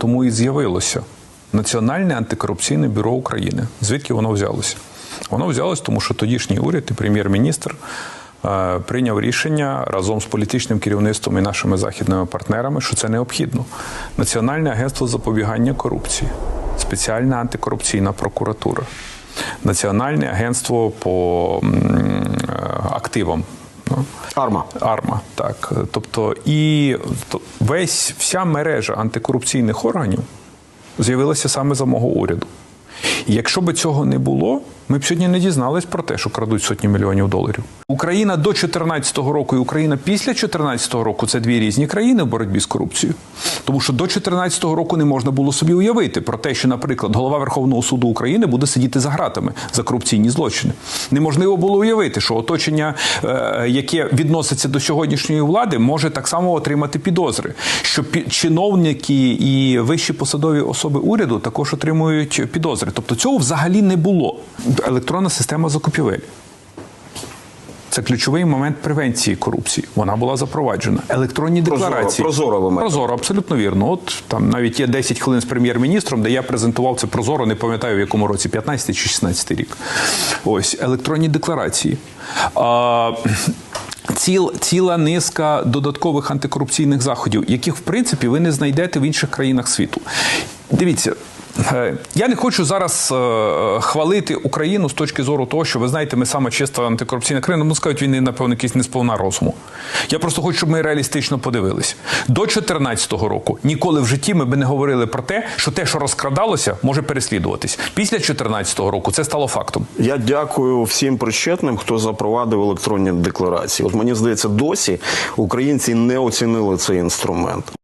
Тому і з'явилося Національне антикорупційне бюро України. Звідки воно взялося? Воно взялось, тому що тодішній уряд і прем'єр-міністр е, прийняв рішення разом з політичним керівництвом і нашими західними партнерами, що це необхідно. Національне агентство запобігання корупції, спеціальна антикорупційна прокуратура, Національне агентство по е, активам. Ну, Арма. Арма, так. Тобто, і весь вся мережа антикорупційних органів з'явилася саме за мого уряду. Якщо б цього не було, ми б сьогодні не дізнались про те, що крадуть сотні мільйонів доларів. Україна до 2014 року і Україна після 2014 року це дві різні країни в боротьбі з корупцією. Тому що до 2014 року не можна було собі уявити про те, що, наприклад, голова Верховного суду України буде сидіти за гратами за корупційні злочини. Неможливо було уявити, що оточення, е, яке відноситься до сьогоднішньої влади, може так само отримати підозри. Що чиновники і вищі посадові особи уряду також отримують підозри. Тобто цього взагалі не було. Електронна система закупівель. Це ключовий момент превенції корупції. Вона була запроваджена. Електронні декларації. прозоро маєте. Прозоро, абсолютно вірно. От там навіть є 10 хвилин з прем'єр-міністром, де я презентував це прозоро, не пам'ятаю в якому році, 15 чи 16 рік. Ось електронні декларації. А, Ціл, ціла низка додаткових антикорупційних заходів, яких в принципі ви не знайдете в інших країнах світу. Дивіться. Е, Я не хочу зараз е, хвалити Україну з точки зору того, що ви знаєте, ми саме чиста антикорупційна країна. Ну, скажуть, він напевно якийсь не сповна розуму. Я просто хочу, щоб ми реалістично подивились. До 2014 року ніколи в житті ми би не говорили про те, що те, що розкрадалося, може переслідуватись. Після 2014 року це стало фактом. Я дякую всім причетним, хто запровадив електронні декларації. От мені здається, досі українці не оцінили цей інструмент.